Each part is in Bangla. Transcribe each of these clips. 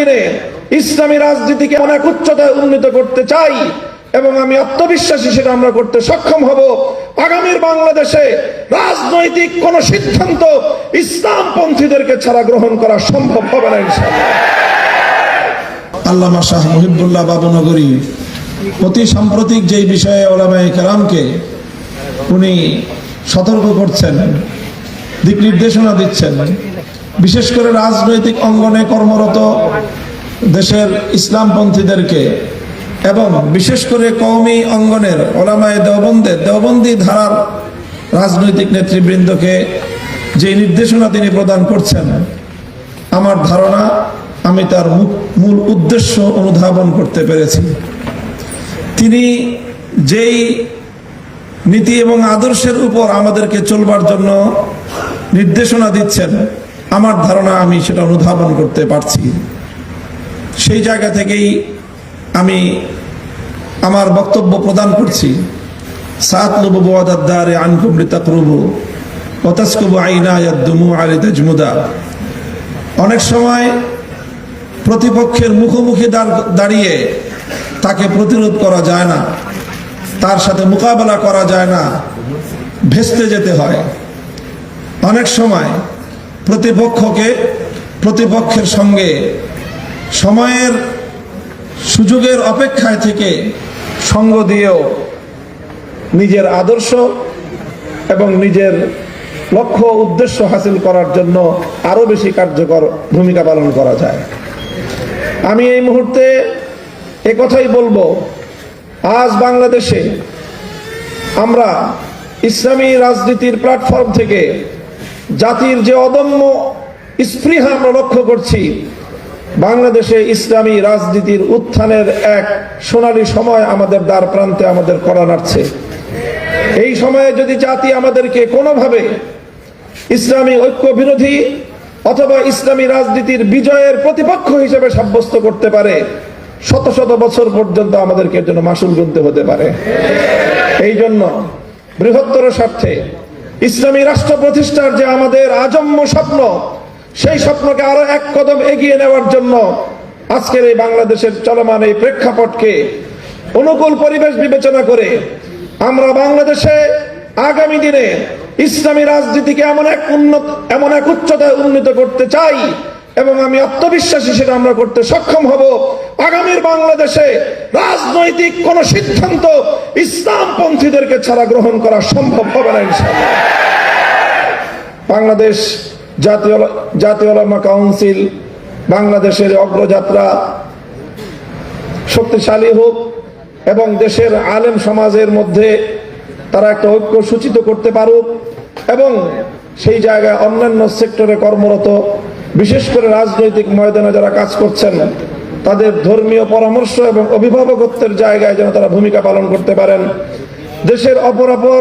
দিনে ইসলামী রাজনীতিকে অনেক উচ্চতায় উন্নীত করতে চাই এবং আমি আত্মবিশ্বাসী সেটা আমরা করতে সক্ষম হব। আগামীর বাংলাদেশে রাজনৈতিক কোন সিদ্ধান্ত ইসলামপন্থীদেরকে ছাড়া গ্রহণ করা সম্ভব হবে না আল্লামা শাহ মুহিবুল্লাহ বাবনগরী অতি সাম্প্রতিক যেই বিষয়ে ওলামাই কালামকে উনি সতর্ক করছেন, দিক নির্দেশনা দিচ্ছেন বিশেষ করে রাজনৈতিক অঙ্গনে কর্মরত দেশের ইসলামপন্থীদেরকে এবং বিশেষ করে কওমি অঙ্গনের ওলামায় দেওবন্দের দেওবন্দি ধারার রাজনৈতিক নেতৃবৃন্দকে যে নির্দেশনা তিনি প্রদান করছেন, আমার ধারণা আমি তার মূল উদ্দেশ্য অনুধাবন করতে পেরেছি। তিনি যেই নীতি এবং আদর্শের উপর আমাদেরকে চলবার জন্য নির্দেশনা দিচ্ছেন আমার ধারণা আমি সেটা অনুধাবন করতে পারছি। সেই জায়গা থেকেই আমি আমার বক্তব্য প্রদান করছি। সাত নবু আদাদ্দারে আনকুমরি তাকরুবু অতাসকবু আইনা ইয়াদ্দুমু আলী তাজমুদা অনেক সময় প্রতিপক্ষের মুখোমুখি দাঁড়- দাঁড়িয়ে তাকে প্রতিরোধ করা যায় না, তার সাথে মোকাবেলা করা যায় না, ভেস্তে যেতে হয়। অনেক সময় প্রতিপক্ষকে, প্রতিপক্ষের সঙ্গে সময়ের সুযোগের অপেক্ষায় থেকে সঙ্গ দিয়েও নিজের আদর্শ এবং নিজের লক্ষ্য উদ্দেশ্য হাসিল করার জন্য আরও বেশি কার্যকর ভূমিকা পালন করা যায়। আমি এই মুহূর্তে কথাই বলব, আজ বাংলাদেশে আমরা ইসলামী রাজনীতির প্ল্যাটফর্ম থেকে জাতির যে অদম্য স্পৃহা আমরা লক্ষ্য করছি, বাংলাদেশে ইসলামী রাজনীতির উত্থানের এক সোনালী সময় আমাদের দ্বার প্রান্তে আমাদের করা নাড়ছে। এই সময়ে যদি জাতি আমাদেরকে কোনোভাবে ইসলামী ঐক্য বিরোধী অথবা ইসলামী রাজনীতির বিজয়ের প্রতিপক্ষ হিসেবে সাব্যস্ত করতে পারে, শত শত বছর পর্যন্ত আমাদেরকে এর জন্য মাসুল গুনতে হতে পারে। এই জন্য বৃহত্তর স্বার্থে ইসলামী রাষ্ট্র প্রতিষ্ঠার যে আমাদের আজম্য স্বপ্ন, সেই স্বপ্নকে আরও এক কদম এগিয়ে নেওয়ার জন্য আজকের এই বাংলাদেশের চলমান এই প্রেক্ষাপটকে অনুকূল পরিবেশ বিবেচনা করে আমরা বাংলাদেশে আগামী দিনে ইসলামী রাজনীতিকে এমন এক উন্নত, এমন এক উচ্চতায় উন্নীত করতে চাই এবং আমি আত্মবিশ্বাসী সেটা আমরা করতে সক্ষম হব। আগামীর বাংলাদেশে রাজনৈতিক কোন সিদ্ধান্ত ইসলামপন্থীদেরকে ছাড়া গ্রহণ করা সম্ভব হবে না বাংলাদেশ জাতীয় জাতীয় কাউন্সিল বাংলাদেশের অগ্রযাত্রা শক্তিশালী হোক এবং দেশের আলেম সমাজের মধ্যে তারা একটা ঐক্য সূচিত করতে পারুক এবং সেই জায়গায় অন্যান্য সেক্টরে কর্মরত বিশেষ করে রাজনৈতিক ময়দানে যারা কাজ করছেন, তাদের ধর্মীয় পরামর্শ এবং অভিভাবকত্বের জায়গায় যেন তারা ভূমিকা পালন করতে পারেন। দেশের অপরাপর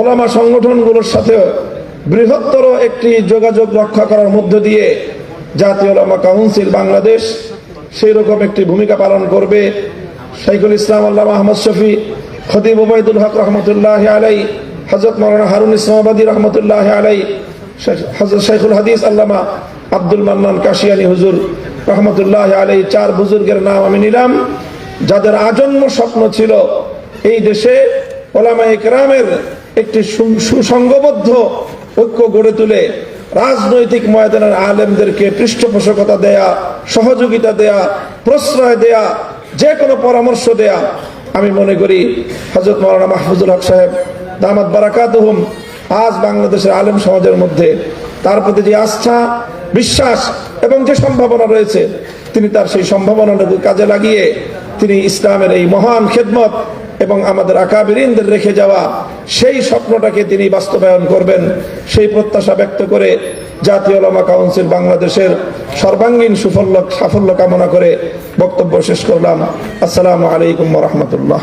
ওলামা সংগঠনগুলোর সাথে বৃহত্তর একটি যোগাযোগ রক্ষা করার মধ্য দিয়ে জাতীয় ওলামা কাউন্সিল বাংলাদেশ সেই রকম একটি ভূমিকা পালন করবে। শাইখুল ইসলাম আল্লাহ আহমদ শফি, খতিব ওবায়দুল হক রহমতুল্লাহ আলাই হজরত মৌলানা হারুন ইসলামাবাদী রহমতুল্লাহ আলাই হজরত শাইখুল হাদিস আল্লামা আব্দুল মান্নান কাশিয়ানি হুজুর রহমতুল্লাহ আলী চার বুজুর্গের নাম আমি নিলাম। যাদের আজন্ম স্বপ্ন ছিল এই দেশে ওলামা ইকরামের একটি সুসংঘবদ্ধ ঐক্য গড়ে তুলে রাজনৈতিক ময়দানের আলেমদেরকে পৃষ্ঠপোষকতা দেয়া, সহযোগিতা দেয়া, প্রশ্রয় দেয়া যে কোনো পরামর্শ দেয়া, আমি মনে করি হজরত মৌলানা মাহফুজুল হক সাহেব দামাত বারাকাতুহুম আজ বাংলাদেশের আলেম সমাজের মধ্যে তার প্রতি যে আস্থা বিশ্বাস এবং যে সম্ভাবনা রয়েছে, তিনি তার সেই সম্ভাবনাটুকু কাজে লাগিয়ে তিনি ইসলামের এই মহান খেদমত এবং আমাদের আকাবিরিনদের রেখে যাওয়া সেই স্বপ্নটাকে তিনি বাস্তবায়ন করবেন। সেই প্রত্যাশা ব্যক্ত করে জাতীয় ওলামা কাউন্সিল বাংলাদেশের সর্বাঙ্গীন সুফল্য সাফল্য কামনা করে বক্তব্য শেষ করলাম। আসসালামু আলাইকুম রহমতুল্লাহ।